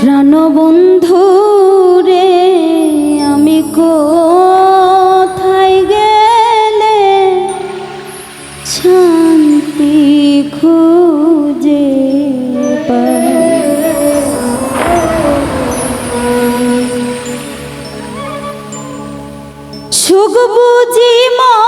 প্রাণবন্ধু রে আমি কোথায় গেলে শান্তি সুখ বুঝি মা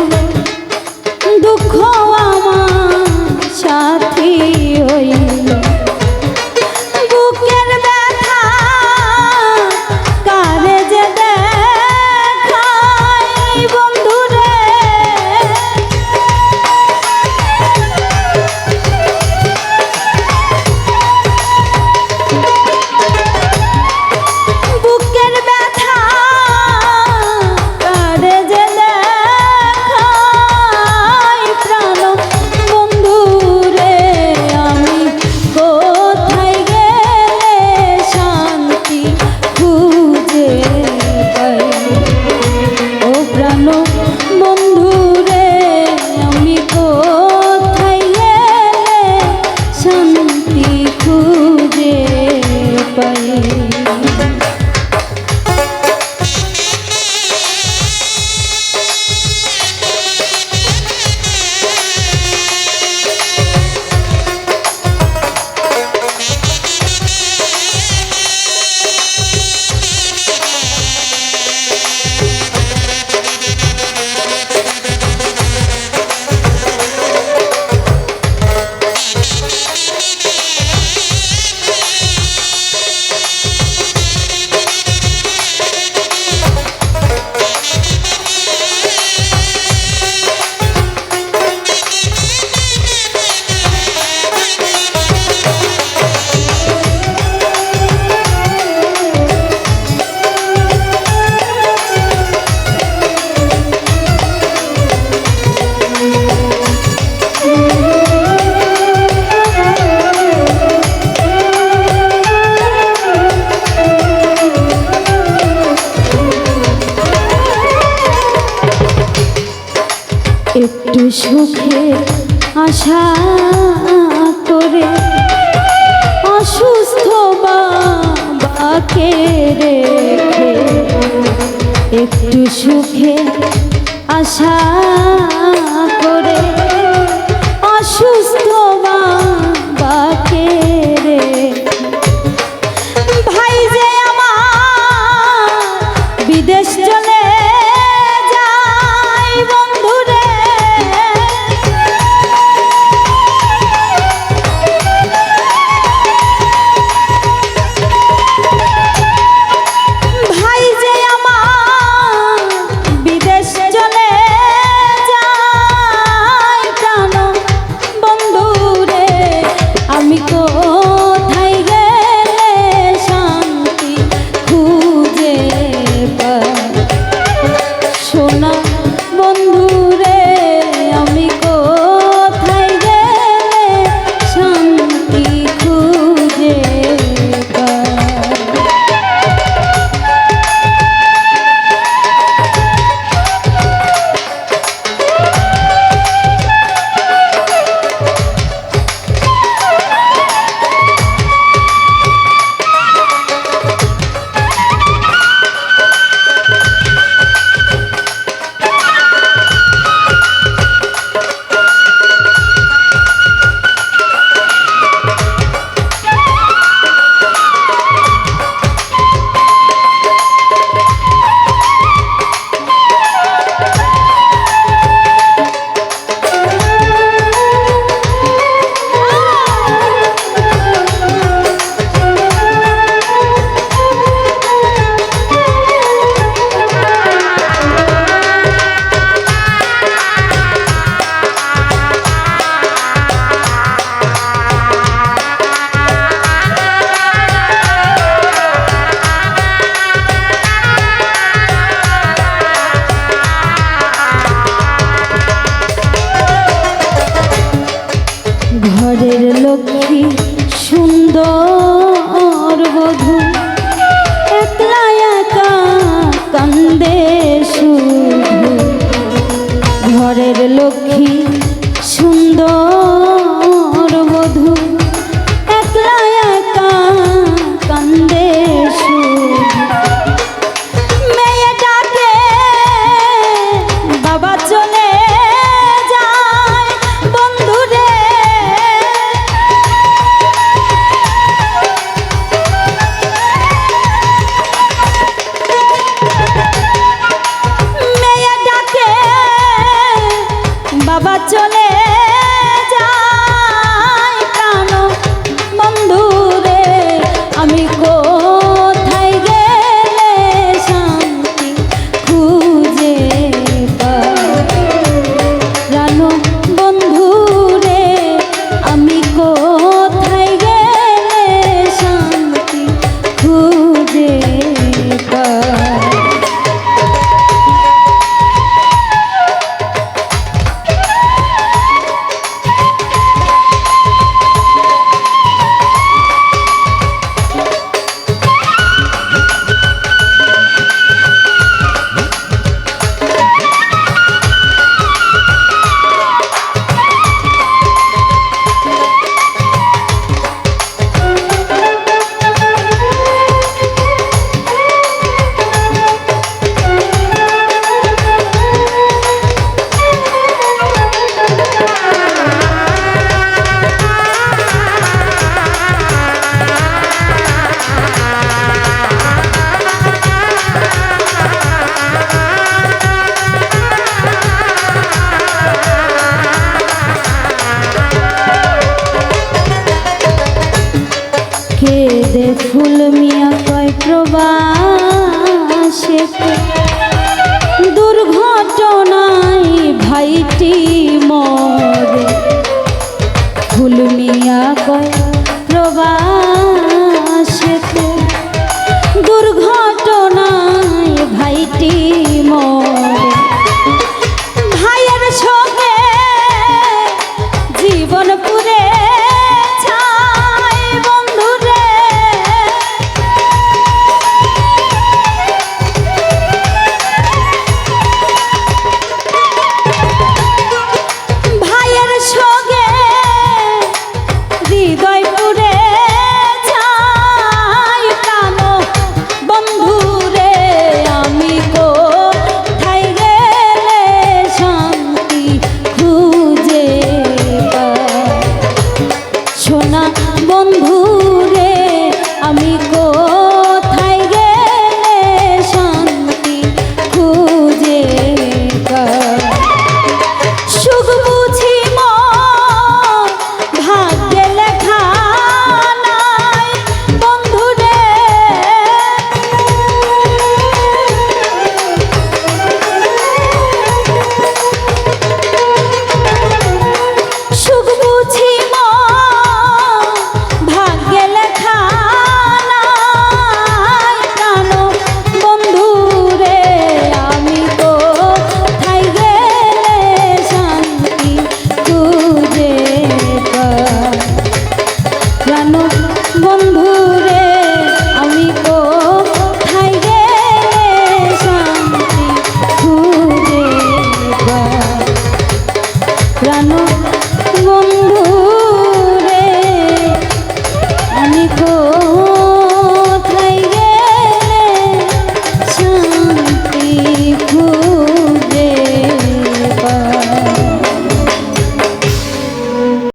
সুখে আশা করে অসুস্থ বাবাকে রেখে। একটু সুখে আশা ঘরের লক্ষ্মী সুন্দর বধু। একলা একা কান্দে শুধু। ঘরের লক্ষ্মী ভালোবাসে।